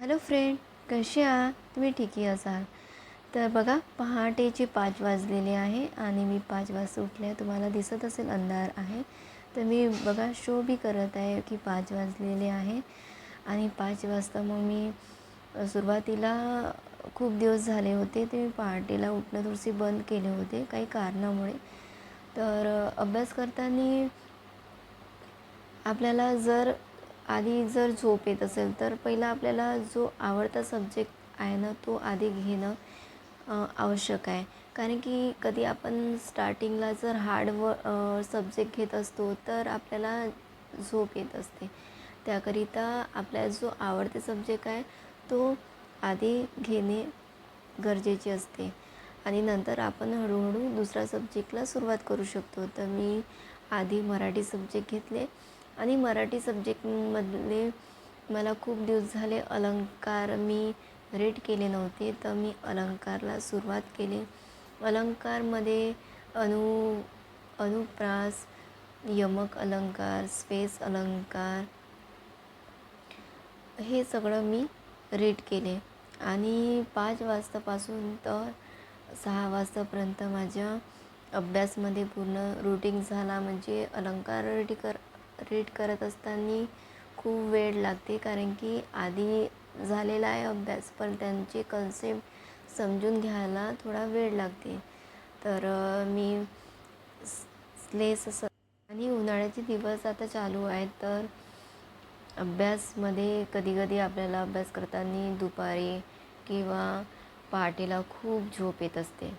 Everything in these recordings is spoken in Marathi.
हॅलो फ्रेंड कसे आहात? तुम्ही ठीकही असाल? तर बघा पहाटेचे पाच वाजलेले आहे आणि मी पाच वाजता उठले तुम्हाला दिसत असेल अंधार आहे. तर मी बघा शो बी करत आहे की पाच वाजलेले आहे आणि पाच वाजता मग मी सुरुवातीला खूप दिवस झाले होते. ते मी पहाटेला उठणं थोडीशी बंद केले होते काही कारणामुळे. तर अभ्यास करताना आपल्याला जर आधी जर झोप येत असेल तर पहिला आपल्याला जो आवडता सब्जेक्ट आहे ना तो आधी घेणं आवश्यक आहे. कारण की कधी आपण स्टार्टिंगला जर हार्ड व सब्जेक्ट घेत असतो तर आपल्याला झोप येत असते. त्याकरिता आपला जो आवडते सब्जेक्ट आहे तो आधी घेणे गरजेचे असते. आणि नंतर आपण हळूहळू दुसऱ्या सब्जेक्टला सुरुवात करू शकतो. तर मी आधी मराठी सब्जेक्ट घेतले. आणि मराठी सब्जेक्टमधले मला खूप दिवस झाले अलंकार मी रेट केले नव्हते तर मी अलंकारला सुरुवात केली. अलंकारमध्ये अनु अनुप्रास यमक अलंकार स्पेस अलंकार हे सगळं मी रीड केले. आणि पाच वाजतापासून तर सहा वाजतापर्यंत माझ्या अभ्यासमध्ये पूर्ण रुटीन झाला म्हणजे अलंकार रेडी कर रीड करत असताना खूप वेळ लागते कारण की आधी झालेला आहे अभ्यास पण त्यांचे कन्सेप्ट समजून घ्यायला थोडा वेळ लागते. तर मी स्लेस असं आणि उन्हाळ्याचे दिवस आता चालू आहेत तर अभ्यासमध्ये कधी कधी आपल्याला अभ्यास करताना दुपारी किंवा पहाटेला खूप झोप येत असते.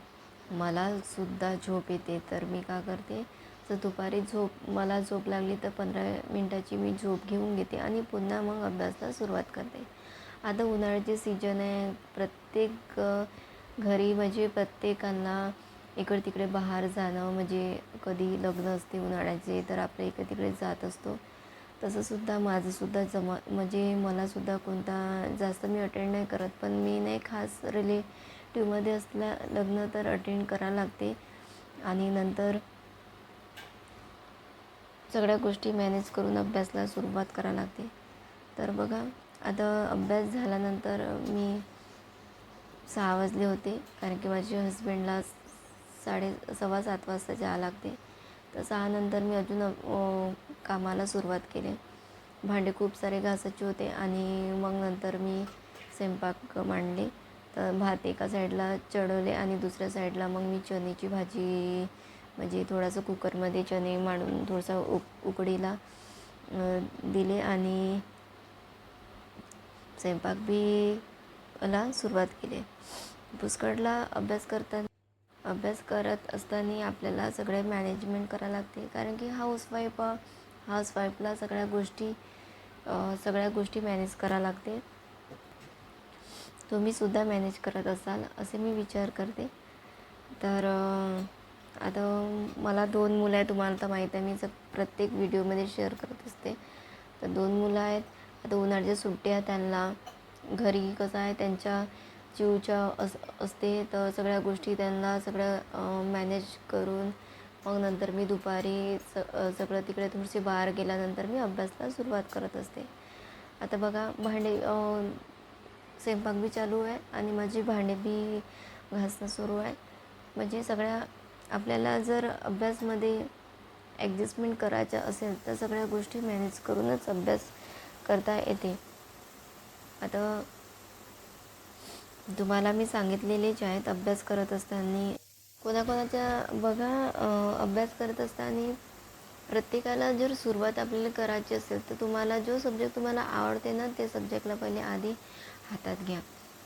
मला सुद्धा झोप येते तर मी का करते जर दुपारी झोप मला झोप लागली तर पंधरा मिनटाची मी झोप घेऊन घेते आणि पुन्हा मग अभ्यासाला सुरुवात करते. आता उन्हाळ्याचे सीजन आहे. प्रत्येक घरी म्हणजे प्रत्येकाला इकडे तिकडे बाहेर जाणं म्हणजे कधी लग्न असते उन्हाळ्याचे तर आपल्या इकडे तिकडे जात असतो. तसंसुद्धा माझंसुद्धा जमा म्हणजे मलासुद्धा कोणता जास्त मी अटेंड नाही करत. पण मी नाही खास रिलेटिव्हमध्ये असल्या लग्न तर अटेंड करावं लागते. आणि नंतर सगळ्या गोष्टी मॅनेज करून अभ्यासला सुरुवात करावी लागते. तर बघा आता अभ्यास झाल्यानंतर मी सहा वाजले होते कारण की माझ्या हस्बंडला साडे सव्वा सात वाजता जावं लागते. तर सहानंतर मी अजून कामाला सुरुवात केली. भांडे खूप सारे घासायचे होते आणि मग नंतर मी स्वयंपाक मांडले. तर भात एका साईडला चढवले आणि दुसऱ्या साईडला मग मी चण्याची भाजी म्हणजे थोडंसं कुकरमध्ये चणे मांडून थोडंसं उक उकडीला दिले आणि स्वयंपाक बी ला सुरुवात केली. पुष्कळला अभ्यास करताना अभ्यास करत असताना आपल्याला सगळे मॅनेजमेंट करावं लागते. कारण की हाऊसवाईफ हाऊसवाईफला सगळ्या गोष्टी सगळ्या गोष्टी मॅनेज करावं लागते. तुम्हीसुद्धा मॅनेज करत असाल असे मी विचार करते. तर आता मला दोन मुलं आहे तुम्हाला तर माहीत आहे मी जर प्रत्येक व्हिडिओमध्ये शेअर करत असते. तर दोन मुलं आहेत. आता उन्हाळ्याच्या सुट्ट्या त्यांना. घरी कसं आहे त्यांच्या जीवच्या अस असते तर सगळ्या गोष्टी त्यांना सगळं मॅनेज करून मग नंतर मी दुपारी स सगळं तिकडे थोडीशी बाहेर गेल्यानंतर मी अभ्यासाला सुरुवात करत असते. आता बघा भांडे स्वयंपाक बी चालू आहे आणि माझी भांडे बी घासणं सुरू आहे. म्हणजे सगळ्या आपल्याला जर अभ्यासमध्ये ॲडजस्टमेंट करायचं असेल तर सगळ्या गोष्टी मॅनेज करूनच अभ्यास करता येते. आता तुम्हाला मी सांगितलेलेच आहेत अभ्यास करत असताना कोणाकोणाच्या बघा अभ्यास करत असताना प्रत्येकाला जर सुरुवात आपल्याला करायची असेल तर तुम्हाला जो सब्जेक्ट तुम्हाला आवडते ना ते सब्जेक्टला पहिले आधी हातात घ्या.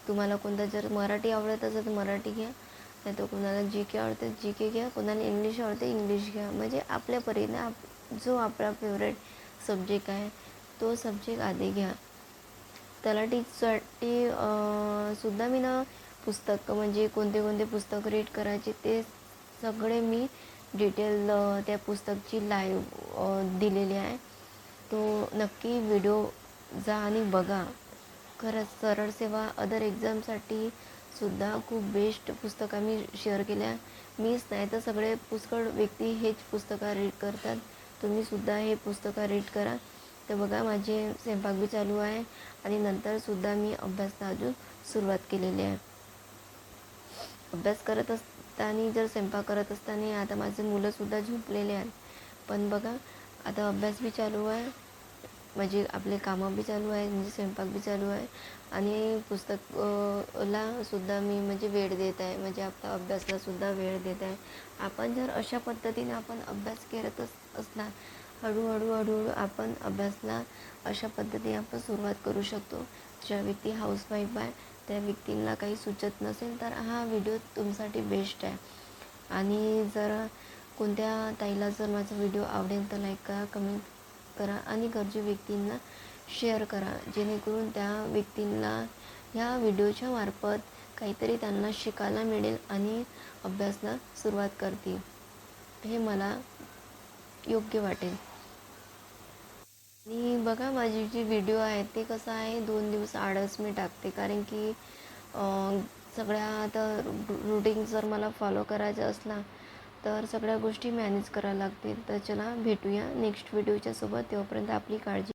तुम्हाला कोणता जर मराठी आवडत असेल तर मराठी घ्या. नाही तर कोणाला जी के आवडते जी के घ्या. कोणाला इंग्लिश आवडते इंग्लिश घ्या. म्हणजे आपल्या परीने आप जो आपला फेवरेट सब्जेक्ट आहे तो सब्जेक्ट आधी घ्या. तलाठीसाठी सुद्धा मी ना पुस्तक म्हणजे कोणते कोणते पुस्तक रीड करायचे ते सगळे मी डिटेल त्या पुस्तकची लाईव्ह दिलेली आहे. तो नक्की व्हिडिओ जा आणि बघा. खरंच सरळ सेवा अदर एक्झामसाठी सुद्धा खूप बेस्ट पुस्तकं मी शेअर केल्या. मीच नाही तर सगळे पुष्कळ व्यक्ती हेच पुस्तकं रीड करतात. तुम्हीसुद्धा हे पुस्तकं रीड करा. तर बघा माझे स्वयंपाक बी चालू आहे आणि नंतरसुद्धा मी अभ्यासला अजून सुरुवात केलेली आहे. अभ्यास करत असताना जर स्वयंपाक करत असताना आता माझे मुलंसुद्धा झोपलेले आहेत. पण बघा आता अभ्यास बी चालू आहे. म्हणजे आपले कामं बी चालू आहे म्हणजे स्वयंपाक बी चालू आहे. आणि पुस्तक ला सुद्धा मी म्हणजे वेळ देत आहे म्हणजे आपला अभ्यासला सुद्धा वेळ देत आहे. आपण जर अशा पद्धतीने आपण अभ्यास करत असला हळूहळू हळूहळू आपण अभ्यासला अशा पद्धतीने आपण सुरुवात करू शकतो. ज्या व्यक्ती हाऊसवाईफ आहे त्या व्यक्तींना काही सुचत नसेल तर हा व्हिडिओ तुमच्यासाठी बेस्ट आहे. आणि जर कोणत्या ताईला जर माझा व्हिडिओ आवडेल तर लाईक करा कमेंट करा आणि गरजू व्यक्तींना शेअर करा. जेणेकरून त्या व्यक्तींना ह्या व्हिडिओच्या मार्फत काहीतरी त्यांना शिकायला मिळेल आणि अभ्यासला सुरुवात करतील. हे मला योग्य वाटेल. आणि बघा माझी जी व्हिडिओ आहे ते कसं आहे दोन दिवस आडच मी टाकते. कारण की सगळ्या आता रुटीन जर मला फॉलो करायचं असला तर सगळ्या गोष्टी मॅनेज करायला लागतील. तर चला भेटूया नेक्स्ट व्हिडिओच्या सोबत. तेव्हापर्यंत आपली काळजी